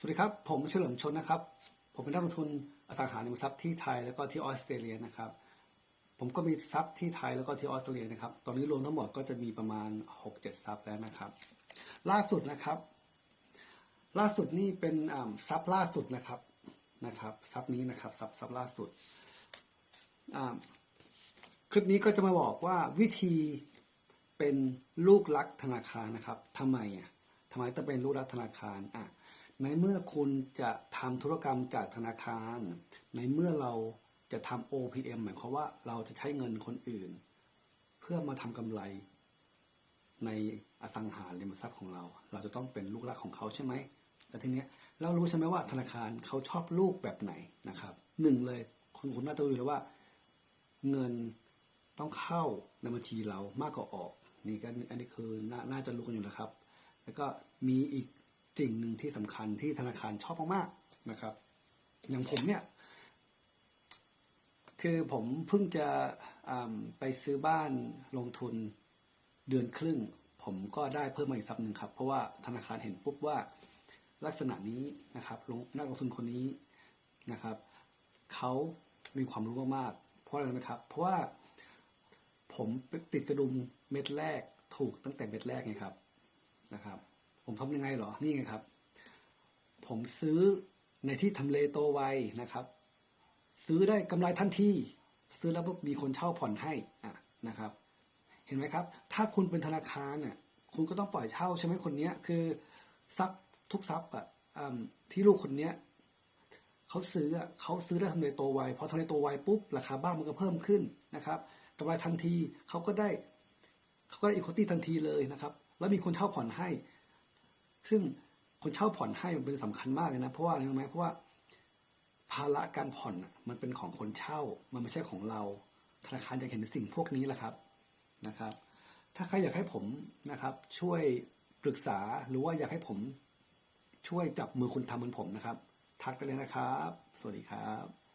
สวัสดีครับ ผมเฉลิมชนนะครับ ผมเป็นนักลงทุนอสังหาริมทรัพย์ที่ไทยแล้วก็ที่ออสเตรเลียนะครับ ผมก็มีทรัพย์ที่ไทยแล้วก็ที่ออสเตรเลียนะครับ ตอนนี้รวมทั้งหมดก็จะมีประมาณ 6-7 ทรัพย์แล้วนะครับ ล่าสุดนะครับ ล่าสุดนี่เป็นทรัพย์ล่าสุดนะครับนะครับทรัพย์นี้นะครับทรัพย์ทรัพย์ล่าสุดคลิปนี้ก็จะมาบอกว่าวิธีเป็นลูกรักธนาคารนะครับทำไมอะทำไมต้องเป็นลูกรักธนาคารอะ ในเมื่อคุณจะทำธุรกรรมจากธนาคาร ในเมื่อเราจะทำ OPM หมายความว่าเราจะใช้เงินคนอื่น เพื่อมาทำกำไร ในอสังหาริมทรัพย์ของเรา เราจะต้องเป็นลูกรักของเขาใช่ไหมแล้วทีเนี้ยเรารู้ใช่ไหมว่าธนาคารเขาชอบลูกแบบไหนนะครับหนึ่งเลยคุณคุณน่าจะรู้เลยว่า เงินต้องเข้าในบัญชีเรามากกว่าออก นี่ก็อันนี้คือน,น่าจะรู้กันอยู่นะครับ แล้วก็มีอีก สิ่งหนึ่งที่สำคัญที่ธนาคารชอบมากๆนะครับ อย่างผมเนี่ย คือผมเพิ่งจะไปซื้อบ้านลงทุนเดือนครึ่ง ผมก็ได้เพิ่มมาอีกทรัพย์หนึ่งครับ เพราะว่าธนาคารเห็นปุ๊บว่าลักษณะนี้นะครับลงนักลงทุนคนนี้นะครับเขามีความรู้มากๆเพราะอะไรรู้ไหมครับ เพราะว่าผมติดกระดุมเม็ดแรกถูกตั้งแต่เม็ดแรกไงครับนะครับ ผมทำยังไงหรอ นี่ไงครับ ผมซื้อในที่ทำเลโตไวนะครับ ซื้อได้กำไรทันทีซื้อแล้วปุ๊บมีคนเช่าผ่อนให้อะนะครับ เห็นไหมครับ ถ้าคุณเป็นธนาคารเนี่ยคุณก็ต้องปล่อยเช่าใช่ไหมคนเนี้ยคือทรัพย์ทุกทรัพย์อะที่ลูกคนเนี้ยเขาซื้อเขาซื้อได้ทำเลโตไวพอทำเลโตไวปุ๊บราคาบ้านมันก็เพิ่มขึ้นนะครับกำไรทันทีเขาก็ได้เขาก็ได้อีโคตี้ทันทีเลยนะครับ แล้วมีคนเช่าผ่อนให้ ซึ่งคนเช่าผ่อนให้มันเป็นสำคัญมากเลยนะ เพราะว่าอะไรรู้ไหมเพราะว่า ภาระการผ่อนมันเป็นของคนเช่า มันไม่ใช่ของเรา ธนาคารจะเห็นสิ่งพวกนี้แหละครับนะครับ ถ้าใครอยากให้ผมนะครับ ช่วยปรึกษาหรือว่าอยากให้ผมช่วยจับมือคุณทำเหมือนผมนะครับ ทักไปเลยนะครับ สวัสดีครับ